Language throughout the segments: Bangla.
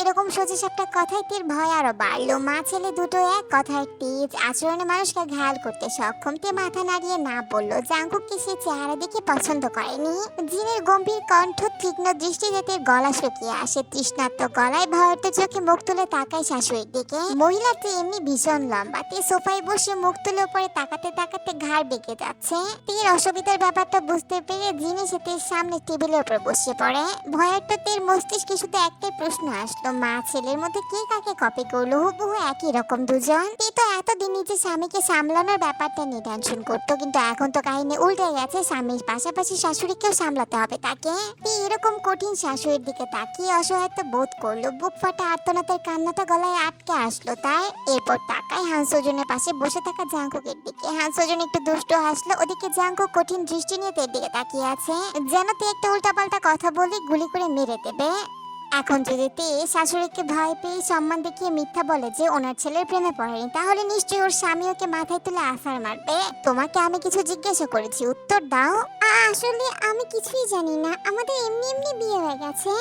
এরকম সোজা সাপটা কথায় তীর ভয় আরও বাড়লো। মা ছেলে দুটো এক কথায় টিচ আচরণে মানুষকে ঘায়াল করতে সক্ষম। তে মাথা নাড়িয়ে না বলল, জাঙ্কুককে সে চেহারা দেখে পছন্দ করেনি। জিনের গম্ভীর কণ্ঠ তীক্ষ্ণ দৃষ্টি যেতে গলা শুকিয়ে আসে। তৃষ্ণাত্ম গলায় ভয়ত চোখে মুখ তুলে তাকায় শাশুড়ির দিকে। মহিলাটি এমনি ভীষণ লম্বা। তে সোফায় বসে মুখ তুলে উপরে তাকাতে তাকাতে ঘাড় বেঁকে যাচ্ছে। তীর অসুবিধার ব্যাপারটা বুঝতে পেরে জিনি সে তীর সামনে টেবিলের উপর বসে পড়ে। ভয়ের তো তীর মস্তিষ্কে শুধু একটাই প্রশ্ন আসলো মা ছেলের মধ্যে কে কাকে কপি করল? হুবহু একই রকম দুজন। তে তো এতদিন নিজের স্বামীকে সামলানোর ব্যাপারটা নিয়ে টেনশন করতো, কিন্তু এখন তো কাহিনী উল্টে গেছে। স্বামীর পাশাপাশি শাশুড়িকেও সামলাতে হবে তাকে। তে এরকম কঠিন শাশুড়ির দিকে তাকিয়ে অসহায়ত্ব বোধ করল। বুক ফাটা আর্তনাদের কান্নাটা গলায় আটকে আসলো তাই এরপর তাকায় হাংসজনের পাশে বসে থাকা জাঙ্কুকের দিকে। হাংসজন একটু দুষ্ট হাসলো, ওদিকে জাঙ্কুক কঠিন দৃষ্টি নিয়ে তের দিকে তাকিয়ে আছে। যেন তে একটা উল্টাপাল্টা কথা বলি, গুলি করে মেরে দেবে। এখন যদি তে শাশুড়িকে ভয় পেয়ে সম্মান দেখিয়ে মিথ্যা বলে যে ওনার ছেলের প্রেমে পড়েনি, তাহলে নিশ্চয়ই ওর স্বামী ওকে মাথায় তুলে আসার মারবে। তোমাকে আমি কিছু জিজ্ঞাসা করেছি, উত্তর দাও। আসলে আমি কিছুই জানি না, আমাদের এমনি এমনি বিয়ে হয়ে গেছে।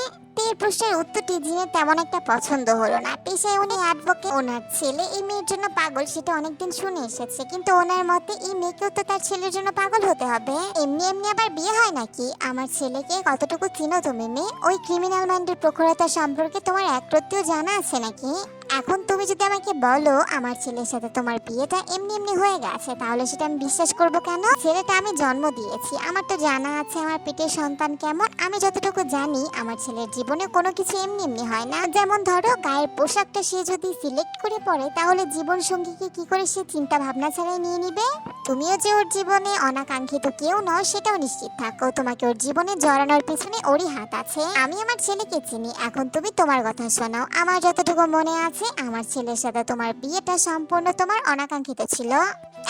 তের প্রশ্নের উত্তরটি জিনের তেমন একটা পছন্দ হলো না। পেশায় উনি অ্যাডভোকেট ওনার ছেলে। এই মেয়ের জন্য পাগল, সেটা অনেকদিন শুনে এসেছে। কিন্তু ওনার মতে এই মেয়েকেও তো তার ছেলের জন্য পাগল হতে হবে। এমনি এমনি আবার বিয়ে হয় নাকি? আমার ছেলেকে কতটুকু চিনো তুমি মেয়ে? ওই ক্রিমিনাল মাইন্ডের প্রখরতা সম্পর্কে তোমার একরত্তিও জানা আছে নাকি? এখন তুমি যদি আমাকে বলো আমার ছেলের সাথে তোমার বিয়েটা এমনি এমনি হয়ে গেছে, তাহলে সেটা আমি বিশ্বাস করব কেন? ছেলেটা আমি জন্ম দিয়েছি, আমার তো জানা আছে আমার পেটের সন্তান কেমন, আমি যতটুকু জানি আমার ছেলের জীবনে কোনো কিছু এমনি এমনি হয় না। যেমন ধরো, গায়ের পোশাকটা সে যদি সিলেক্ট করে পড়ে তাহলে জীবন সঙ্গীকে কি করে সে চিন্তা ভাবনা ছাড়াই নিয়ে নিবে? তুমিও যে ওর জীবনে অনাকাঙ্ক্ষিত কেউ নও, সেটাও নিশ্চিত থাকো, তোমাকে ওর জীবনে জড়ানোর পিছনে ওরই হাত আছে। আমি আমার ছেলেকে চিনি, এখন তুমি তোমার কথা শোনাও, আমার যতটুকু মনে আছে আমার ছেলের সাথে তোমার বিয়েটা সম্পূর্ণ তোমার অনাকাঙ্ক্ষিত ছিল।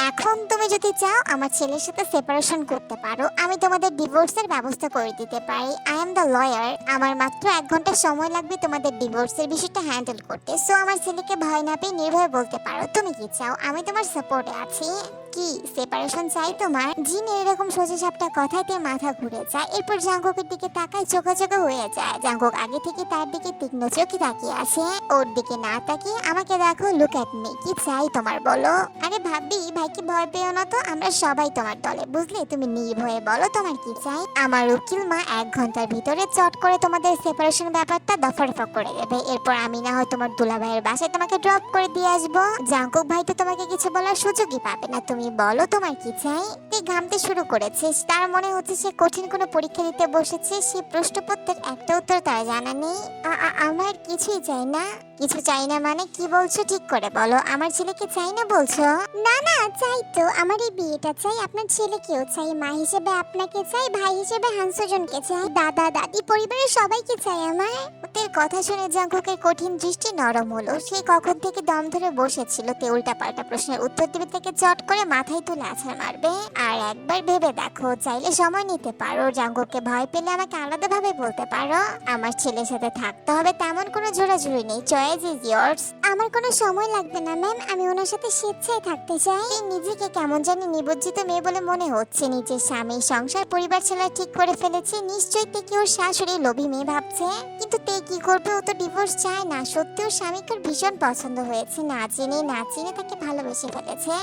এখন তুমি যদি চাও আমার ছেলের সাথে সেপারেশন করতে পারো, আমি তোমাদের ডিভোর্সের ব্যবস্থা করে দিতে পারি। আই এম দ্য লয়ার আমার মাত্র এক ঘণ্টা সময় লাগবে তোমাদের ডিভোর্সের বিষয়টা হ্যান্ডেল করতে। সো আমার ছেলেকে ভয় না পেয়ে নির্ভয়ে বলতে পারো। তুমি কি চাও? আমি তোমার সাপোর্টে আছি। কি? সেপারেশন চাই তোমার? জিন এরকম সোজা সাপটা কথাতে মাথা ঘুরে যায়। এরপর জাঙ্গকের দিকে তাকায় চোখা চোখা হয়ে যায়। জাঙ্গক আগে থেকে তার দিকে তীক্ষ্ণ চোখে তাকিয়ে আছে। ওর দিকে না তাকিয়ে আমাকে দেখো লুক অ্যাট মি কি চাই তোমার বলো? আরে ভাবি, ভাইকে ভয় পেও না তো, আমরা সবাই তোমার দলে। বুঝলে? তুমি নির্ভয়ে বলো, তোমার কি চাই? আমার উকিল মা এক ঘণ্টার ভিতরে চট করে তোমাদের সেপারেশন ব্যাপারটা দফা রফা করে দেবে। এরপর আমি না হয় তোমার দুলাভাইয়ের বাসায় তোমাকে ড্রপ করে দিয়ে আসব। জাঙ্কুক ভাই তো তোমাকে কিছু বলার সুযোগই পাবে না। তুমি বলো তোমার কি চাই? সে ঘামতে শুরু করেছে তার মনে হচ্ছে সে কঠিন কোনো পরীক্ষা দিতে বসেছে। সে প্রশ্নপত্রের একটা উত্তর তার জানা নেই। আমার কিছুই চাই না। কিছু চাই না মানে কি বলছো? ঠিক করে বলো। আমার ছেলেকে চাই না বলছো? না না, চাই তো। আমার এই বিয়েটা চাই। আপনার ছেলেকেও চাই। মা হিসেবে আপনাকে চাই। ভাই হিসেবে হাংসজনকে চাই। দাদা, দাদি, পরিবারের সবাইকে চাই আমার। ওদের কথা শুনে জাঙ্কুকের কঠিন দৃষ্টি নরম হলো। সে কখন থেকে দম ধরে বসেছিল, তে উল্টা পাল্টা প্রশ্নের উত্তর দিবে থেকে চট করে মাথায় তুলে আছাড় মারবে। আর একবার ভেবে দেখো, চাইলে সময় নিতে পারো। জাঙ্কুককে ভয় পেলে আমাকে আলাদাভাবে বলতে পারো। আমার ছেলের সাথে থাকতে হবে, তেমন কোনো জোরাজুরি নেই। চয়েস ইজ ইয়ার্স আমার কোনো সময় লাগবে না ম্যাম আমি ওনার সাথে স্বেচ্ছায় থাকতে চাই। নিজেকে কেমন জানি নিবজ্জিত মেয়ে বলে মনে হচ্ছে। নিজের স্বামী, সংসার, পরিবার ছেলে ঠিক করে ফেলেছে। নিশ্চয়ই তে কি ওর শাশুড়ি লোভী মেয়ে ভাবছে? কিন্তু তে কি করবে? ও তো ডিভোর্স চায় না। সত্যি ওর স্বামীকে ভীষণ পছন্দ হয়েছে। না চিনে না চিনে তাকে ভালোবেসে ফেলেছে।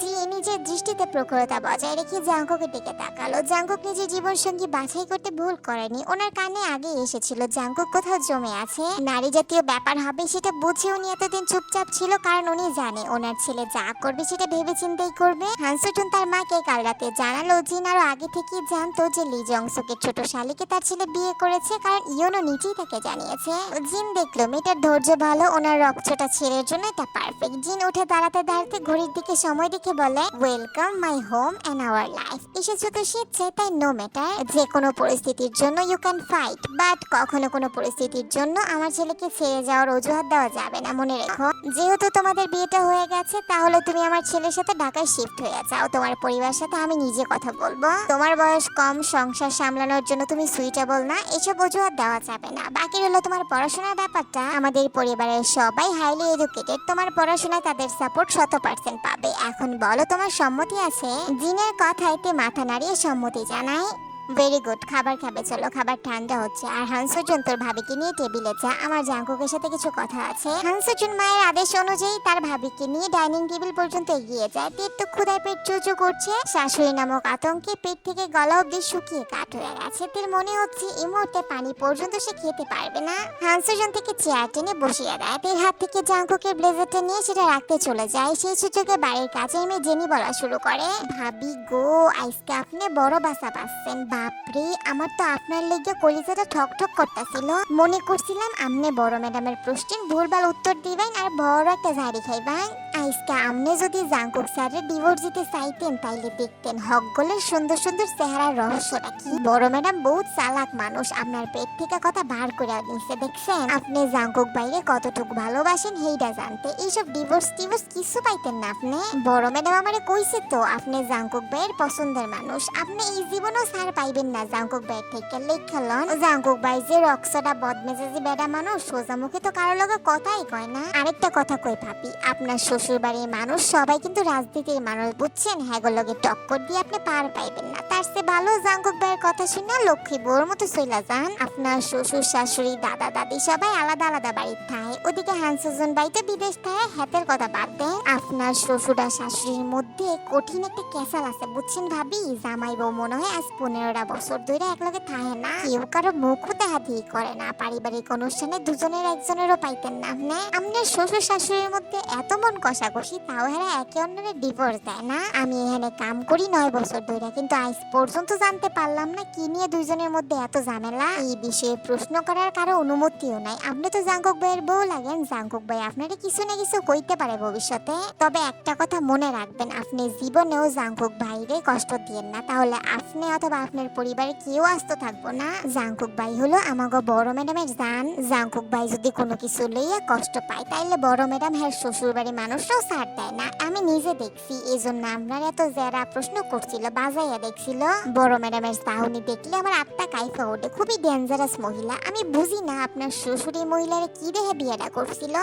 জি নিজের দৃষ্টিতে প্রখরতা বজায় রেখে জাঙ্কুকের দিকে তাকালো। জাঙ্কুক নিজের জীবন সঙ্গী বাছাই করতে ভুল করেনি। ওনার কানে আগে এসেছিল, জাঙ্কুক কোথাও জমে আছে? নারী জাতীয় ব্যাপার হবে সেটা বুঝে উনি এতদিন চুপচাপ ছিল, কারণ উনি জানে ওনার ছেলে যা করবে সেটা ভেবে চিন্তাই করবে। হানসুটুন তার মাকে কাল রাতে জানালো জিন আরও আগে থেকেই জানতো যে লি জংসুকের ছোট শালিকে তার ছেলে বিয়ে করেছে, কারণ ইয়নো নিজেই তাকে জানিয়েছে জিন দেখল, মেয়েটার ধৈর্য ভালো, ওনার রক্তটা ছেলের জন্য এটা পারফেক্ট জিন উঠে দাঁড়াতে দাঁড়াতে ঘড়ির দিকে সময় দেখে বলে welcome my home and our life এসেছ তো স্বেচ্ছায় তাই নো ম্যাটার যে কোনো পরিস্থিতির জন্য ইউ ক্যান ফাইট বাট কখনো কোনো পরিস্থিতির জন্য আমার ছেলেকে ছেড়ে যাওয়ার অজুহাত দেওয়া যাবে না, মনে রেখো। যেহেতু তোমাদের বিয়েটা হয়ে গেছে, তাহলে তুমি আমার ছেলের সাথে ঢাকায় শিফট হয়ে যাও। তোমার পরিবারের সাথে আমি নিজে কথা বলব। তোমার বয়স কম, সংসার সামলানোর জন্য তুমি সুইটেবল না, এসব অজুহাত দেওয়া যাবে না। বাকি হলো তোমার পড়াশোনার ব্যাপারটা। আমাদের পরিবারের সবাই হাইলি এডুকেটেড তোমার পড়াশোনায় তাদের সাপোর্ট শত পার্সেন্ট পাবে। এখন বলো তোমার সম্মতি আছে? জিনের কথা একটি মাথা নাড়িয়ে সম্মতি জানায় ভেরি গুড খাবার খাবে, চলো। খাবার ঠান্ডা হচ্ছে। আর হানসুজন তোর ভাবিকে নিয়ে টেবিলে যা। আমার জাঙ্কুকের সাথে কিছু কথা আছে। হানসুজন মায়ের আদেশ অনুযায়ী তার ভাবিকে নিয়ে ডাইনিং টেবিল পর্যন্ত এগিয়ে যায়। তের তো ক্ষুদায় পেট চুচু করছে। শাশুড়ি নামক আতঙ্কে পেট থেকে গলা অব্দি শুকিয়ে কাঠ হয়ে গেছে। তের মনে হচ্ছে এই মুহূর্তে পানি পর্যন্ত সে খেতে পারবে না। হানসুজন থেকে চেয়ার টেনে বসিয়ে দেয়। তের হাত থেকে জাঙ্কুকের ব্লেজারটা নিয়ে সেটা রাখতে চলে যায়। সেই সুযোগে বাড়ির কাছে মেয়ে জেনি বলা শুরু করে। ভাবি গো আইসকে আপনি বড় বাসা পাচ্ছেন। বাপরে, আমার তো আপনার লেগে কলিজাটা ঠক ঠক করতেছিল। মনে করছিলাম আপনি বড় ম্যাডামের প্রশ্নের ভুলভাল উত্তর দিবেন আর বড় একটা ঝাড়ি খাইবেন। আজকে আপনি যদি জাঙ্কুক স্যারের ডিভোর্স দিতে চাইতেন, তাইলে দেখতেন হকগলের সুন্দর সুন্দর চেহারার রহস্যটা কি। বড় ম্যাডাম বহুত চালাক মানুষ, আপনার পেট থেকে কথা বার করে নিচ্ছে দেখছেন? আপনি জাঙ্কুক বাইরে কতটুকু ভালোবাসেন হেইটা জানতে। এইসব ডিভোর্স টিভোর্স কিছু পাইতেন না আপনি। বড় ম্যাডাম আমারে কইছে তো, আপনি জাঙ্কুক ভাইয়ের পছন্দের মানুষ। আপনি এই জীবনেও সার পাইবেন না জাঙ্কুক ভাইয়ের থেকে লেখা লন। জাঙ্কুক ভাই যে রক্সটা বদমেজাজি বেড়া মানুষ, সোজা মুখে তো কারোর লগে কথাই কয় না। আরেকটা কথা কই ভাবি, আপনার শ্বশুর বাড়ির মানুষ, সবাই কিন্তু রাজনীতির মানুষ, বুঝছেন? হ্যাগোর টক্কর দিয়ে আপনি পার পাইবেন না। তার চেয়ে ভালো জাঙ্কুক ভাইয়ের কথা শুনে লক্ষ্মী বউর মতো চইলা যান। আপনার শ্বশুর, শাশুড়ি, দাদা, দাদি সবাই আলাদা আলাদা বাড়ির থাকে ওদিকে হানসুজন বাই তো বিদেশ থাকে হাতের কথা বাদ দেন। আপনার শ্বশুর আর শাশুড়ির মধ্যে কঠিন একটা ক্যাসাল আছে, বুঝছেন ভাবি? জামাই বউ মনে হয় আজ পনেরোটা বছর ধরে একলগে থাকে না। কেউ কারও মুখও দেখাতি করে না। পারিবারিক অনুষ্ঠানে দুজনের একজনেরও পাইতেন না। আপনি? আপনার শ্বশুর, শাশুড়ির মধ্যে এত মন কষাকষি তাও হেরা একে অন্যের ডিভোর্স দেয় না। আমি এখানে কাম করি নয় বছর ধরে কিন্তু আজ পর্যন্ত জানতে পারলাম না কি নিয়ে দুইজনের মধ্যে এত ঝামেলা। এই বিষয়ে প্রশ্ন করার কারও অনুমতিও নাই। আপনি তো জাঙ্কুক ভাইয়ের বউ লাগেন। জাঙ্কুক ভাই আপনারা কিছু না কিছু কইতে পারে ভবিষ্যতে। তবে একটা কথা মনে রাখবেন, আপনি জীবনেও জাঙ্কুক ভাইরে কষ্ট দিয়েন না। তাহলে আপনি অথবা আপনার পরিবারে কেউ আস্ত থাকব না। জাঙ্কুক ভাই হলো আমাগো বড় ম্যাডামের জান। জাঙ্কুক ভাই যদি কোনো কিছু লইয়া কষ্ট পায়, তাইলে বড় ম্যাডাম হ্যাঁ শ্বশুর বাড়ির মানুষরাও ছাড় দেয় না। আমি নিজে দেখছি এই জন্য আপনার এত যারা প্রশ্ন করছিল, বাজাইয়া দেখছিল। বড় ম্যাডামের চাহনি দেখলে আমার আত্মা কাইফা ওঠে। খুবই ডেঞ্জারাস মহিলা। আমি বুঝি না আপনার শ্বশুরি মহিলারা কি দেহে বিয়েটা করছিল।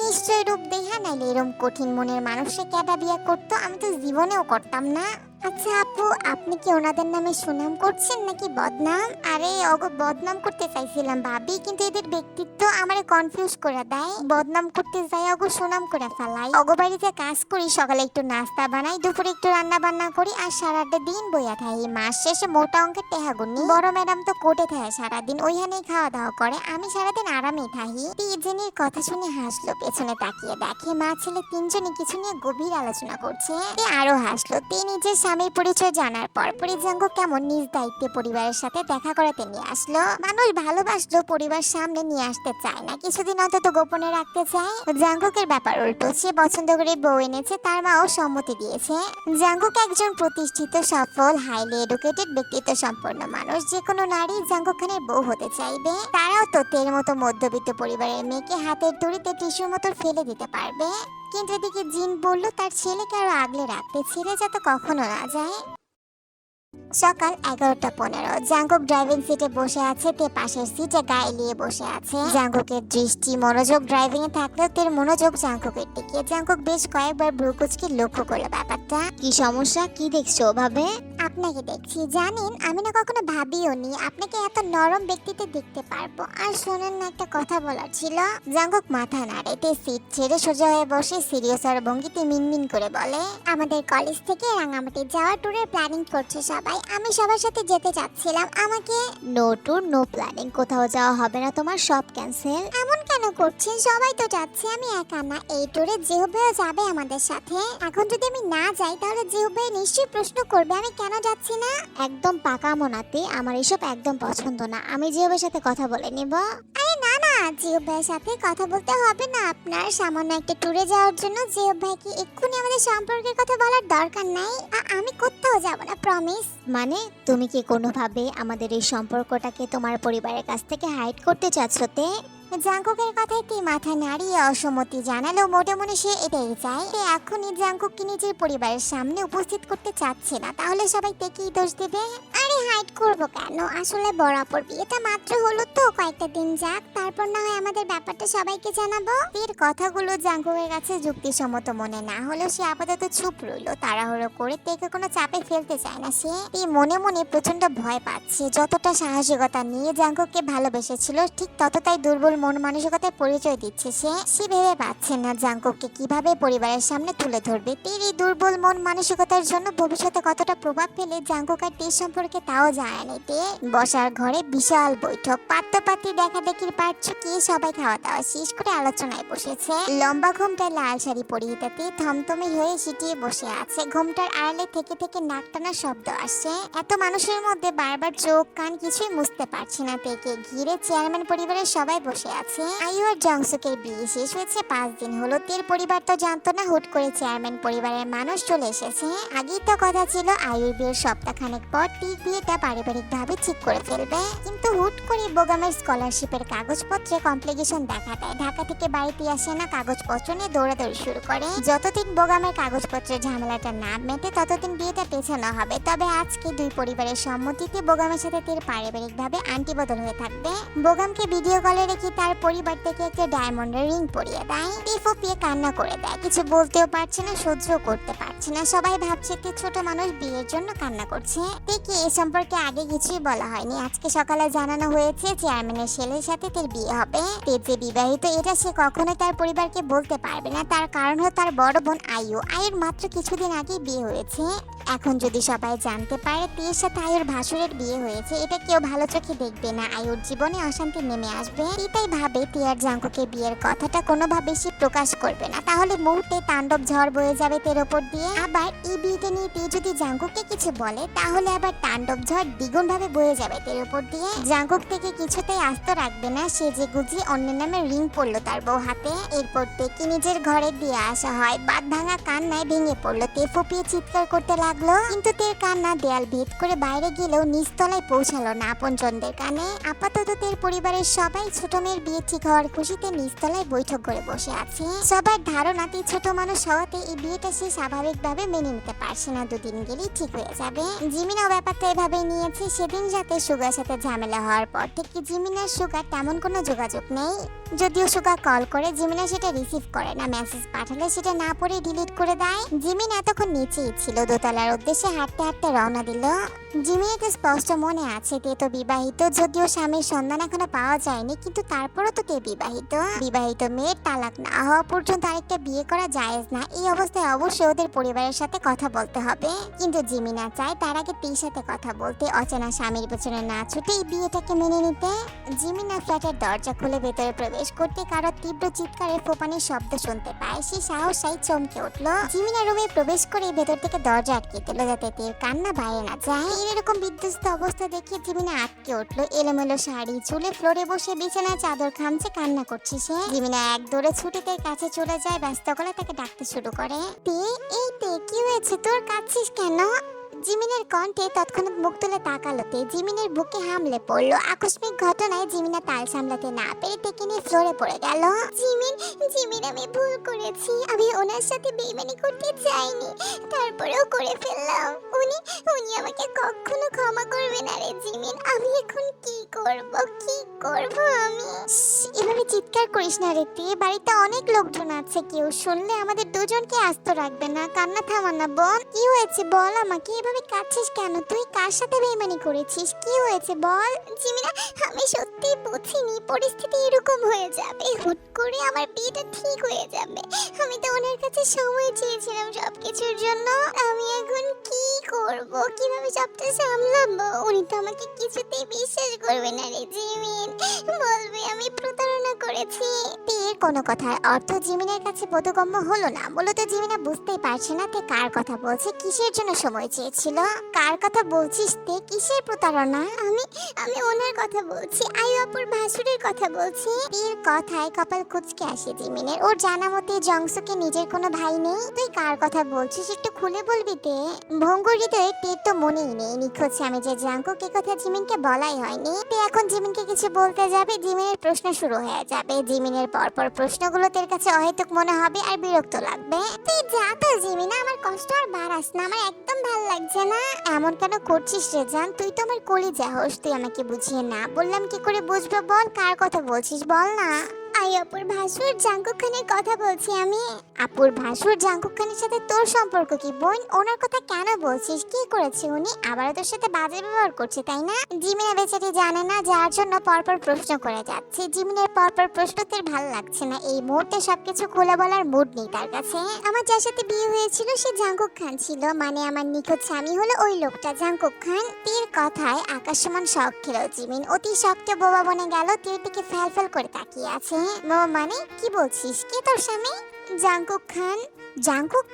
নিশ্চয় রূপ দেহা নাইলে এরম কঠিন মনের মানুষে কেডা বিয়ে করতো, আমি তো জীবনেও করতাম না। আচ্ছা আপু, আপনি কি ওনাদের নামে সুনাম করছেন নাকি বদনাম? আরে অগ বদনাম করতে চাইছিলাম ভাবি, কিন্তু এদের ব্যক্তিত্ব আমারে কনফিউজ করে দেয়। বদনাম করতে যাই অগ সুনাম করে ফেলাই। অগ বাড়িতে কাজ করি, সকালে একটু নাস্তা বানাই, দুপুরে একটু রান্না বান্না করি, আর সারাটা দিন বইয়া থাকি। মাস শেষে মোটা অঙ্কের টেহা বড় ম্যাডাম তো কোটে থাকে সারাদিন, ওইখানেই খাওয়া দাওয়া করে। আমি সারাদিন আরামেই থাকি। তিনজনের কথা শুনে হাসলো, পেছনে তাকিয়ে দেখে মা ছেলে তিনজনই কিছু নিয়ে গভীর আলোচনা করছে। আরও হাসলো তে নিজের স্বামীর পরিচয় জানার পর পরিজাঙ্গ কেমন নিজ দায়িত্বে পরিবারের সাথে দেখা করাতে নিয়ে আসলো? মানুষ ভালোবাসলো পরিবার সামনে নিয়ে আসতে চায় না। কিছুদিন অন্তত গোপনে রাখতে চায়। জাঙ্গুকের ব্যাপার উল্টো। সে পছন্দ করে বউ এনেছে, তার মাও সম্মতি দিয়েছে। জাঙ্গুক একজন প্রতিষ্ঠিত, সফল হাইলি এডুকেটেড ব্যক্তিত্ব সম্পন্ন মানুষ। যে কোনো নারী জাঙ্গুক খানের বউ হতে চাইবে। তারাও তো তের মতো মধ্যবিত্ত পরিবারের মেয়েকে হাতের তড়িতে টিস্যুর মতো ফেলে দিতে পারবে। কিন্তু এদিকে জিন বলল, তার ছেলেকে আরও আগলে রাখতে ছেড়ে যাতে কখনো না যায়। সকাল এগারোটা পনেরো। জাঙ্গুক ড্রাইভিং সিটে বসে আছে, তে পাশের সিটে গায়ে নিয়ে বসে আছে। জাঙ্গুকের দৃষ্টি মনোযোগ ড্রাইভিং এ থাকলেও তের মনোযোগ জাঙ্গুকের দিকে। জাঙ্গুক বেশ কয়েকবার ব্রুকুচকে লক্ষ্য করল ব্যাপারটা। কি সমস্যা? কি দেখছ ভাবে আপনাকে দেখছি। জানেন, আমি না কখনো ভাবিও নি আপনাকে এত নরম ব্যক্তিতে দেখতে পারব। আর শোনেন না, একটা কথা বলার ছিল। জাঙ্গুক মাথা নাড়ে তে সিট ছেড়ে সোজা হয়ে বসে সিরিয়াস আর ভঙ্গিতে মিনমিন করে বলে, আমাদের কলেজ থেকে রাঙামাটি যাওয়ার ট্যুরের প্ল্যানিং করছে সবাই। আমি সবার সাথে যেতে চাচ্ছিলাম। আমাকে নো ট্যুর নো প্ল্যানিং কোথাও যাওয়া হবে না তোমার, সব ক্যান্সেল এমন কেন করছেন? সবাই তো যাচ্ছে, আমি একা না। এই ট্যুরে জিহুবেও যাবে আমাদের সাথে। এখন যদি আমি না যাই, তাহলে জিহুবে নিশ্চয়ই প্রশ্ন করবে, আমি কেন যাচ্ছি না? একদম পাকা মনাতে, আমার এসব একদম পছন্দ না। আমি জিওবের সাথে কথা বলে নিব। আরে না না জিহুব ভাইয়ের সাথে কথা বলতে হবে না আপনার। সামান্য একটা ট্যুরে যাওয়ার জন্য জিহুব ভাইকে এক্ষুনি আমাদের সম্পর্কের কথা বলার দরকার নাই। আমি কোথাও যাব না প্রমিস মানে তুমি কি কোনোভাবে আমাদের এই সম্পর্কটাকে তোমার পরিবারের কাছ থেকে হাইড করতে চাচ্ছ তে? জাঙ্কুকের কথায় তে মাথা নাড়িয়ে অসম্মতি জানালো মোটে মনে সে এটাই চায়। তে এখনই জাঙ্কুককে নিজের পরিবারের সামনে উপস্থিত করতে চাচ্ছে না। তাহলে সবাই তেকেই দোষ দেবে। আরে হাইড করব কেন? আসলে বরাবর বিয়েটা মাত্র হলো তো কয়েকটা দিন যাক। তারপর না হয় আমাদের ব্যাপারটা সবাইকে জানাব। এর কথাগুলো জাঙ্কুকের কাছে যুক্তিসম্মত মনে না হলেও সে আপাতত চুপ রইল। তাড়াহুড়ো করে তেকে কোনো চাপে ফেলতে চায় না সে। তে মনে মনে প্রচণ্ড ভয় পাচ্ছে। যতটা সাহসিকতা নিয়ে জাঙ্কুককে ভালোবেসেছিল, ঠিক ততটাই দুর্বল মন মানসিকতায় পরিচয় দিচ্ছে সে সে ভেবে পাচ্ছে না জাঙ্কুককে কীভাবে পরিবারের সামনে তুলে ধরবে। তের এই দুর্বল মন মানসিকতার জন্য ভবিষ্যতে কতটা প্রভাব ফেলে জাঙ্কুক আর তে সম্পর্কে তাও জানে তে বসার ঘরে বিশাল বৈঠক, পাত্রপাত্রী দেখা দেখির পাট চুকিয়ে সবাই খাওয়া দাওয়া শেষ করে আলোচনায় বসেছে। লম্বা ঘুমটা লাল শাড়ি পরিহিতাতে থমথমে হয়ে সিটিয়ে বসে আছে। ঘুমটার আড়ালে থেকে থেকে নাক টানা শব্দ আসছে। এত মানুষের মধ্যে বারবার চোখ কান কিছুই মুছতে পারছে না। তেকে ঘিরে চেয়ারম্যান পরিবারের সবাই বসে আছে। আয়ু আর জংসুকের বিয়ে শেষ হয়েছে, পাঁচ দিন হলো তের পরিবার তো জানতো না, হুট করে চেয়ারম্যান পরিবারের মানুষ চলে এসেছে। আগেই তো কথা ছিল আয়ুর বিয়ের সপ্তাহখানেক পর টিক বিয়েটা পারিবারিক ভাবে ঠিক করে ফেলবে। কিন্তু হুট করে বোগামের স্কলারশিপের কাগজপত্রে কমপ্লিকেশন দেখা দেয়। ঢাকা থেকে বাড়িতে আসে না, কাগজপত্র নিয়ে দৌড়াদৌড়ি শুরু করে। যতদিন বোগামের কাগজপত্রের ঝামেলাটা না মেটে, ততদিন বিয়েটা পেছানো হবে। তবে আজকে দুই পরিবারের সম্মতিতে বোগামের সাথে তের পারিবারিক ভাবে আন্টি বদল হয়ে থাকবে। বোগামকে ভিডিও কলে রেখে তার পরিবার থেকে একটা ডায়মন্ডের রিং পরিয়ে দেয়। পিয়ে কান্না করে দেয়। কিছু বলতেও পারছে না, সহ্যও করতে পারছে না। সবাই ভাবছে তে ছোট মানুষ বিয়ের জন্য কান্না করছে। তেকে এ সম্পর্কে আগে কিছুই বলা হয়নি। আজকে সকালে জানানো হয়েছে চেয়ারম্যানের ছেলের সাথে তার বিয়ে হবে। তে যে বিবাহিত, এটা সে কখনোই তার পরিবারকে বলতে পারবে না। তার কারণ হলো তার বড় বোন আয়ু আয়ুর মাত্র কিছুদিন আগে বিয়ে হয়েছে। এখন যদি সবাই জানতে পারে তের সাথে আয়ুর ভাসুরের বিয়ে হয়েছে, এটা কেউ ভালো চোখে দেখবে না। আয়ুর জীবনে অশান্তি নেমে আসবে। এটাই ভাবে তিয়ার জাঙ্কুকে বিয়ের কথাটা কোনোভাবে সে প্রকাশ করবে না। তাহলে মুহূর্তে তাণ্ডব ঝড় বয়ে যাবে তের ওপর দিয়ে। আবার এই বিয়েটা নিয়ে তে যদি জাঙ্কুককে কিছু বলে, তাহলে আবার তাণ্ডব ঝড় দ্বিগুণ ভাবে বয়ে যাবে তের ওপর দিয়ে। জাঙ্কুক থেকে কিছুতেই আস্ত রাখবে না। সে যে গুজি অন্যের নামে রিং পড়ল তার বউ হাতে। এরপর তেকে নিজের ঘরে দিয়ে আসা হয়। বাদ ভাঙা কান্নায় ভেঙে পড়ল। তে ফুপিয়ে চিৎকার করতে লাগল। কিন্তু তের কান্না দেয়াল ভেদ করে বাইরে গেলেও নিচতলায় পৌঁছালো না আপনজনদের কানে। আপাতত তের পরিবারের সবাই ছোট মেয়ের বিয়ে ঠিক হওয়ার খুশিতে নিচতলায় বৈঠক করে বসে আছে। সবার ধারণা তে ছোট মানুষ হওয়াতে এই বিয়েটা সে স্বাভাবিকভাবে মেনে নিতে পারছে না। দুদিন গেলেই ঠিক হয়ে যাবে। জিমিনাও ব্যাপারটা এভাবেই নিয়েছে। সেদিন রাতে সুগার সাথে ঝামেলা হওয়ার পর থেকে জিমিনার সুগার তেমন কোনো যোগাযোগ নেই। যদিও সুগা কল করে জিমিনা সেটা রিসিভ করে না মেসেজ পাঠালে সেটা না পড়ে ডিলিট করে দেয়। জিমিন এতক্ষণ নিচেই ছিল, দোতলার উদ্দেশ্যে হাঁটতে হাঁটতে রওনা দিল। জিমিনাকে স্পষ্ট মনে আছে, তে তো বিবাহিত, যদিও স্বামীর সন্ধান এখনও পাওয়া যায়নি, কিন্তু তারপরও তো তে বিবাহিত। বিবাহিত মেয়ের তালাক না হওয়া পর্যন্ত আরেকটা বিয়ে করা জায়েজ না, এই অবস্থায় অবশ্যই ওদের পরিবারের সাথে কথা বলতে হবে। কিন্তু জিমিনা চায় তার আগে তির সাথে কথা বলতে, অচেনা স্বামীর পেছনে না ছুটে এই বিয়েটাকে মেনে নিতে। জিমিনা ফ্ল্যাটের দরজা খুলে ভেতরে প্রবেশ করতে কারও তীব্র চিৎকারে ফোপানির শব্দ শুনতে পায়। সে সাহসাই চমকে উঠল। জিমিনা রুমে প্রবেশ করে ভেতর থেকে দরজা আটকে দিল যাতে তীর কান্না বাইরে না যায়। এরকম বিধ্বস্ত অবস্থা দেখে জিমিনা আটকে উঠল। এলোমেলো শাড়ি, চুলে ফ্লোরে বসে বিছানায় চাদর খামছে কান্না করছে সে। জিমিনা এক দৌড়ে ছুটে তার কাছে চলে যায়, ব্যস্ত গলা তাকে ডাকতে শুরু করে। তে, এই তে, কি হয়েছে? তোর কাঁদছিস কেন? জিমিনের কণ্ঠে তৎক্ষণাৎ মুখ তুলে তাকালোতে জিমিনের বুকে হামলে পড়ল। আকস্মিক ঘটনায় জিমিনা তাল সামলাতে না পেরে টেকে নিয়ে ফ্লোরে পড়ে গেল। জিমিন জিমিন, আমি ভুল করেছি। আমি ওনার সাথে বেইমানি করতে চাইনি তারপরেও করে ফেললাম। উনি উনি আমাকে কখনো ক্ষমা করবে না রে জিমিন। আমি এখন কি করব? কি করব আমি? এভাবে চিৎকার করিস না রে তে। বাড়িতে অনেক লোকজন আছে। কেউ শুনলে আমাদের দুজনকে আস্ত রাখবে না। কান্না থামা না, বোন। কি হয়েছে? বল আমাকে। এভাবে কাঁদছিস কেন? তুই কার সাথে বেইমানি করেছিস? কি হয়েছে বল? জিমিনা, আমি সত্যি বুঝিনি পরিস্থিতি এরকম হয়ে যাবে। হুট করে আমার বিয়েটা ঠিক হয়ে যাবে। আমি তো ওনার কাছে সময় চেয়েছিলাম সবকিছুর জন্য। আমি এখন কি করব? কীভাবে সবটা সামলাবো? উনি তো আমাকে কিছুতেই বিশ্বাস করবে না রে জিমিন। বলবে আমি প্রতারণা করেছি বিয়ের কোনো কথার অর্থ জিমিনের কাছে বোধগম্য হলো না। মূলত জিমিনা বুঝতেই পারছে না তে কার কথা বলছে, কিসের জন্য সময় চেয়েছিল। কার কথা বলছিস তে? কিসের প্রতারণা? আমি আমি ওনার কথা বলছি আয়ু আপুর ভাসুরের কথা বলছি। বিয়ের কথায় কপাল কুচকে আসে জিমিনের। ওর জানা মতে জংসুকে নিজের কোনো ভাই নেই। তুই কার কথা বলছিস একটু খুলে বলবি তে? ভঙ্গুর হৃদয়ে টের তো মনেই নেই। নিখোঁজ আমি যে জাঙ্কুক কথা জিমিনকে বলাই হয়নি। তে এখন জিমিনকে কিছু বলতে যাবে, জিমিনের প্রশ্ন শুরু হয়ে যাবে। জিমিনের পরপর প্রশ্নগুলো তোর কাছে অহেতুক মনে হবে আর বিরক্ত লাগবে। তুই যা তো, জিমিন, আমার কষ্ট আর বাড়াস না, আমার একদম ভালো লাগছে না। এমন কেন করছিস রে জান? তুই তো আমার কলিজা হোস, তুই আমাকে বুঝিয়ে না বললাম কি করে বুঝব বল? কার কথা বলছিস বল না। আই অপুর ভাসুর জাঙ্কুক কথা বলছি আমি। আপুর ভাসুর জাঙ্কুক সাথে তোর সম্পর্ক কি? বোন, ওনার কথা কেন বলছিস? কি করেছে উনি? আবারও তোর সাথে বাজে ব্যবহার করছে, তাই না? জিমিনা বেচারি জানে না, যার জন্য পরপর প্রশ্ন করে যাচ্ছে। জিমিনের পরপর প্রশ্ন তোর ভালো লাগছে না। এই মুহূর্তে সবকিছু খুলে বলার মুড নেই তার কাছে। আমার যার সাথে বিয়ে হয়েছিল, সে জাঙ্কুক খান ছিল। মানে আমার নিখোঁজ স্বামী হলো ওই লোকটা, জাঙ্কুক খান। তীর কথায় আকাশ সমান শখ খেলো জিমিন। অতি শক্ত বোবা বনে গেল, তীরটিকে ফ্যাল ফ্যাল করে তাকিয়ে আছে। মো মানে কি বলছিস? কে তোর স্বামী? খান।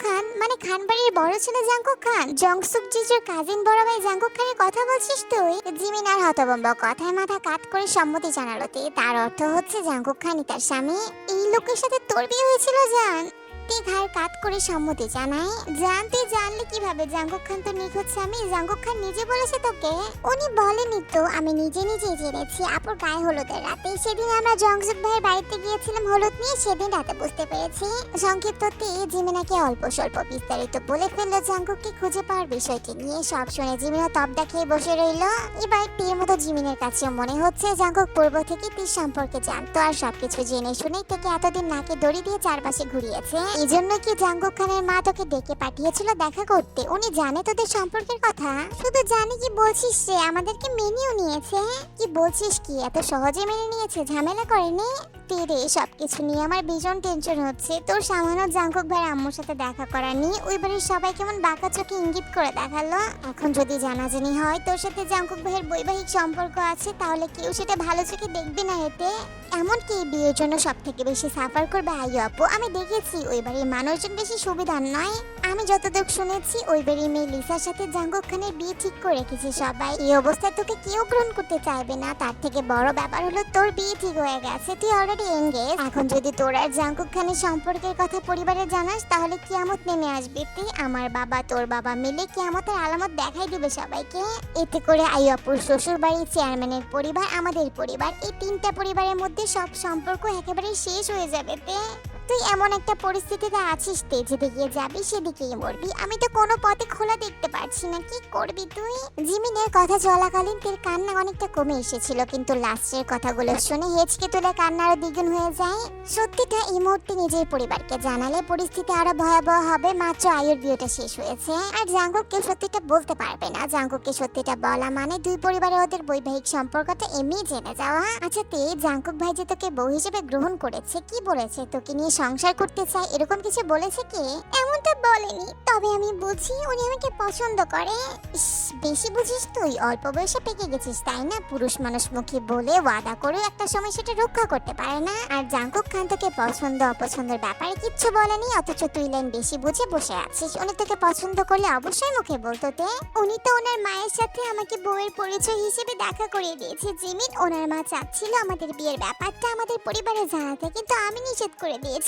খান? মানে খানবাড়ির বড় ছেলে জাঙ্কুক খান? জংসুক জিজুর কাজিন বড় ভাই খানের কথা বলছিস তুই? জিমিন আর হতবম্ব কথায় মাথা কাট করে সম্মতি জানালো তে। তার অর্থ হচ্ছে জাঙ্কুক খানই তার স্বামী। এই লোকের সাথে তোর বিয়ে হয়েছিল জান? তে ঘাড় কাত করে সম্মতি জানাই। জানতে জানলে কীভাবে? জাঙ্কুক খান তো নিখোঁজ স্বামী। জাঙ্কুক খান নিজে বলেছে তোকে। উনি বলেনি তো, আমি নিজে নিজে জেনেছি আপুর গায়ে হলুদের রাতে। সেদিন আমরা জংসুক ভাইয়ের বাড়িতে গিয়েছিলাম হলুদ নিয়ে, সেদিন রাতে বুঝতে পেরেছি। সংক্ষিপ্ততে জিমিনাকে অল্প স্বল্প বিস্তারিত বলে ফেলল জাঙ্কুককে খুঁজে পাওয়ার বিষয়টি নিয়ে। সব শুনে জিমিনা তবদা খেয়ে বসে রইল। এবার তীর মতো জিমিনের কাছে মনে হচ্ছে জাঙ্কুক পূর্ব থেকে তীর সম্পর্কে জানতো আর সবকিছু জেনে শুনেই থেকে এতদিন নাকে দড়ি দিয়ে চারপাশে ঘুরিয়েছে। এই জন্য কি জাঙ্কুক খানের মা তোকে ডেকে পাঠিয়েছিল দেখা করতে? উনি জানে তোদের সম্পর্কের কথা। শুধু জানি কি বলছিস রে, আমাদেরকে মেনেও নিয়েছে। কি বলছিস কি, এত সহজে মেনে নিয়েছে? ঝামেলা করেনি? তীরে সবকিছু নিয়ে আমার ভীষণ টেনশন হচ্ছে। তোর সামান্য জাঙ্কুক আম্মুর সাথে দেখা করা নিয়ে ওই বাড়ির সবাই কেমন বাঁকা চোখে ইঙ্গিত করে দেখাল। এখন যদি জানাজানি হয়, তোর সাথে জাঙ্কুক ভাইয়ের বৈবাহিক সম্পর্ক আছে, তাহলে কেউ সেটা ভালো চোখে দেখবে না এতে। এমনকি বিয়ের জন্য সব থেকে বেশি সাফার করবে আইয়ো আপু। আমি দেখেছি ওই বাড়ির মানুষজন বেশি সুবিধার নয়। আমি যতদূর শুনেছি ওই বাড়ির মেয়ে লিসার সাথে জাঙ্কুক খানের বিয়ে ঠিক করে রেখেছে সবাই। এই অবস্থায় তোকে কেউ গ্রহণ করতে চাইবে না। তার থেকে বড় ব্যাপার হলো তোর বিয়ে ঠিক হয়ে গেছে, তুই অলরেডি এঙ্গেজ এখন যদি তোর আর জাঙ্কুক খানের সম্পর্কের কথা পরিবারে জানাস, তাহলে কিয়ামত নেমে আসবে। তুই আমার বাবা, তোর বাবা মিলে কিয়ামতের আলামত দেখাই দিবে সবাইকে। এতে করে আইয়াপুর শ্বশুর বাড়ির চেয়ারম্যানের পরিবার, আমাদের পরিবার, এই তিনটা পরিবারের মধ্যে সব সম্পর্ক একেবারে শেষ হয়ে যাবে, তে। তুই এমন একটা পরিস্থিতিতে আছিস তে যেদিকে যাবি, সেদিকেই মরবি। আমি তো কোনো পথে খোলা দেখতে পারছি না। কি করবি তুই? জিমিনের কথা চলাকালীন তোর কান্না অনেকটা কমে এসেছিল, কিন্তু লাস্টের কথাগুলো শুনে হেঁচকে তুলে কান্না আরও দ্বিগুণ হয়ে যায়। সত্যিটা এই মুহূর্তে নিজের পরিবারকে জানালে পরিস্থিতি আরও ভয়াবহ হবে, মাত্র আয়ুর বিয়েটা শেষ হয়েছে। আর জাঙ্কুককে সত্যিটা বলতে পারবে না। জাঙ্কুককে সত্যিটা বলা মানে দুই পরিবারে ওদের বৈবাহিক সম্পর্কটা এমনি জেনে যাওয়া। আচ্ছা তে, জাঙ্কুক ভাই যে তোকে বউ হিসেবে গ্রহণ করেছে, কি বলেছে? তোকে নিয়ে সংসার করতে চায় এরকম কিছু বলেছে কি? এমনটা বলেনি। তবে আমি বুঝি উনি আমাকে পছন্দ করে। বেশি বুঝিস তুই। অল্প বয়সে পেকে গেছিস, তাই না? পুরুষ মানুষ মুখে বলে ওয়াদা করে একটা সময় সেটা রক্ষা করতে পারে না। আর জাঙ্কুক খান তোকে পছন্দ অপছন্দের ব্যাপারে কিচ্ছু বলেনি, অথচ তুই লাইন বেশি বুঝে বসে আছিস। উনি তোকে পছন্দ করলে অবশ্যই মুখে বলতো তে। উনি তো ওনার মায়ের সাথে আমাকে বউয়ের পরিচয় হিসেবে দেখা করিয়ে দিয়েছে। জিমিন ওনার মা চাচ্ছিল আমাদের বিয়ের ব্যাপারটা আমাদের পরিবারে জানাতে, কিন্তু আমি নিষেধ করে দিয়েছি।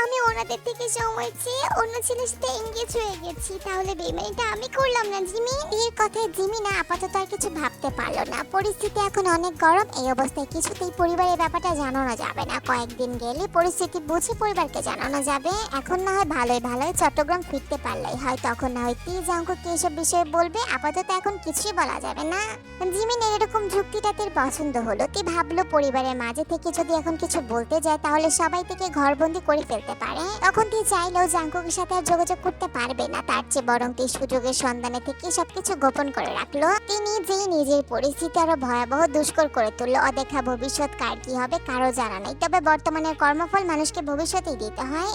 আমি ওনাদের থেকে সময় চেয়ে অন্য ছেলের সাথে এঙ্গেজ হয়ে গেছি। তাহলে বেমানিটা আমি করলাম না, জিমি? এর কথায় জিমি না, আপাতত আর কিছু ভাবতে পারল না। পরিস্থিতি এখন অনেক গরম, এই অবস্থায় কিছুতেই পরিবারের ব্যাপারটা জানানো যাবে না। কয়েকদিন গেলে পরিস্থিতি বুঝে পরিবারকে জানানো যাবে। এখন না হয় ভালোই ভালোই চট্টগ্রাম ফিরতে পারলেই হয়, তখন না হয় তি জাঙ্কুকে এসব বিষয়ে বলবে? আপাতত এখন কিছুই বলা যাবে না। জিমিনের এরকম যুক্তিটা তোর পছন্দ হলো। তুই ভাবলো পরিবারের মাঝে থেকে যদি এখন কিছু বলতে যায়, তাহলে সবাই থেকে ঘরবন্দি করে ফেলতে পারে। তখন তুই চাইলেও জাঙ্কুকের সাথে আর যোগাযোগ করতে পারবে না। তার চেয়ে বরং তুই সুযোগের সন্ধানে থেকে সবকিছু গোপন করে রাখল। তিনি নিজেই নিজের পরিস্থিতি আরও ভয়াবহ দুষ্কর করে তুললো। অদেখা ভবিষ্যৎ কার কি হবে, কারও জানা নেই। তবে বর্তমানের কর্মফল মানুষকে ভবিষ্যতেই দিতে হয়।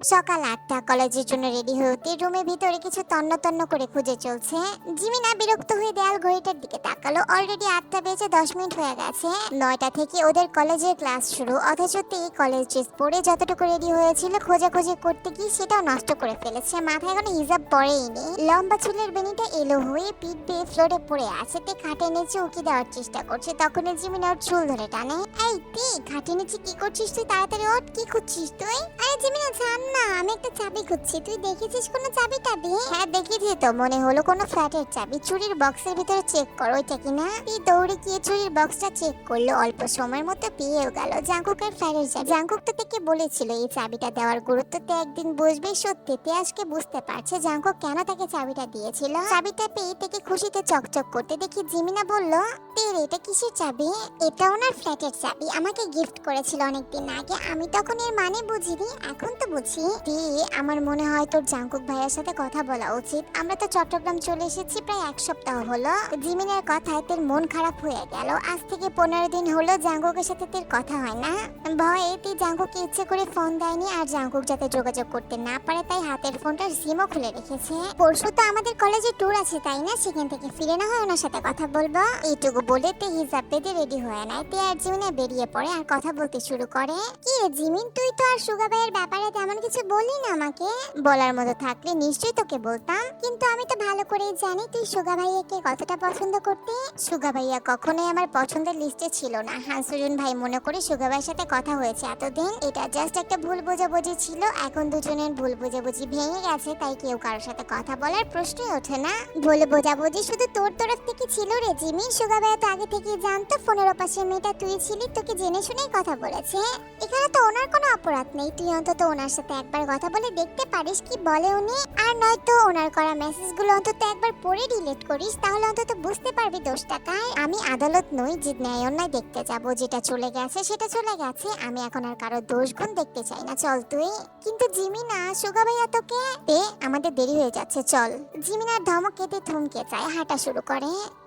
সকাল আটটা, কলেজের জন্য রেডি হতে রুমের ভিতরে কিছু তন্ন তন্ন করে খুঁজে চলছে। জিমিনা বিরক্ত হয়ে দেয়াল ঘড়িটার দিকে তাকালো। অলরেডি আটটা বেজে দশ মিনিট হয়ে গেছে। নয়টা থেকে ওদের কলেজের ক্লাস শুরু। অথচ তে কলেজ ড্রেস পরে যতটুকু রেডি হয়েছিল খোঁজাখুঁজি করতে গিয়ে সেটাও নষ্ট করে ফেলেছে। মাথায় কোনো হিজাব পরেইনি লম্বা চুলের বেনিটা এলো হয়ে পিঠ বেয়ে ফ্লোরে পড়ে আছে। তে খাটে নিচে উকি দেওয়ার চেষ্টা করছে। তখন জিমিনা ওর চুল ধরে টানে। এই, তে খাটে নিচে কি করছিস তুই? তাড়াতাড়ি ওঠ। কি করছিস তুই? আরে জিমিনা ছাড় না, আমি একটা চাবি খুঁজছি। তুই দেখেছিস কোনো চাবি টাবি হ্যাঁ দেখেছি তো। মনে হলো কোনো ফ্ল্যাটের চাবি। চুরির বক্সের ভিতরে চেক কর, ওইটা কিনা তুই দৌড়ে গিয়ে চুরির বক্সটা চেক করল। অল্প সময়ের মধ্যে পেয়েও গেল। জাঙ্কুকের ফ্ল্যাটের চাবি। জাঙ্কুক তো থেকে বলেছিল, এই চাবিটা দেওয়ার গুরুত্ব তো একদিন বুঝবে। সত্যি, তে আজকে বুঝতে পারছে জাঙ্কুক কেন তাকে চাবিটা দিয়েছিল। চাবিটা পেয়ে থেকে খুশিতে চকচক করতে দেখি জিমিনা বলল তের এটা কিসের চাবি? এটা ওনার ফ্ল্যাটের চাবি। আমাকে গিফট করেছিল অনেকদিন আগে। আমি তখন এর মানে বুঝিনি, এখন তো বুঝি। তে আমার মনে হয় তোর জাঙ্কুক ভাইয়ের সাথে কথা বলা উচিত। আমরা তো চট্টগ্রাম চলে এসেছি, প্রায় এক সপ্তাহ হলো। জিমিনের কথায় তোর মন খারাপ হয়ে গেল। আজ থেকে পনেরো দিন হলো জাঙ্কুকের সাথে তোর কথা হয় না। ভয়ে তুই জাঙ্কুককে ইচ্ছে করে ফোন দেয়নি আর জাঙ্কুক যাতে যোগাযোগ করতে না পারে, তাই হাতের ফোনটার সিমও খুলে রেখেছে। পরশু তো আমাদের কলেজে ট্যুর আছে, তাই না? সেখান থেকে ফিরে না হয় ওনার সাথে কথা বলব। এইটুকু বলে তে হিসাব পেতে রেডি হয়ে নেয়। তে আর জিমিনে বেরিয়ে পড়ে আর কথা বলতে শুরু করে। কি জিমিন, তুই তো আর সুগা ভাইয়ের ব্যাপারে তেমন কিছু বললি না আমাকে। বলার মতো থাকলে নিশ্চয়ই তোকে বলতাম। কিন্তু আমি তো ভালো করেই জানি তুই সুগা ভাইয়াকে কতটা পছন্দ করতে। সুগা ভাইয়া কখনোই আমার পছন্দের লিস্টে ছিল না। হাসুরুন ভাই, মনে করে সুগা ভাইয়ের সাথে কথা হয়েছে এতদিন। এটা জাস্ট একটা ভুল বোঝাবুঝি ছিল। এখন দুজনের ভুল বোঝাবুঝি ভেঙে গেছে, তাই কেউ কারোর সাথে কথা বলার প্রশ্নই ওঠে না। ভুল বোঝাবুঝি শুধু তোর তরফ থেকে ছিল রে জিমি। সুগা ভাইয়া তো আগে থেকে জানতো, ফোনের ওপাশে মেয়েটা তুই ছিলি, তোকে জেনে শুনেই কথা বলেছে। এখানে তো ওনার কোনো অপরাধ নেই। তুই অন্তত ওনার সাথে একবার কথা বলে দেখতে পারিস কি বলে উনি। আর নয়তো ওনার করা মেসেজগুলো অন্তত একবার পড়ে ডিলিট করিস, তাহলে অন্তত বুঝতে পারবি দোষটা কার। আমি আদালত নই যে ন্যায় অন্যায় দেখতে যাব। যেটা চলে গেছে, সেটা চলে গেছে। আমি এখন আর কারও দোষ গুণ দেখতে চাই না। চল তুই। কিন্তু জিমিনা, সুগা ভাইয়া তোকে? আমাদের দেরি হয়ে যাচ্ছে, চল। জিমিনার ধমক খেতে থমকে যায়। হাঁটা শুরু করে।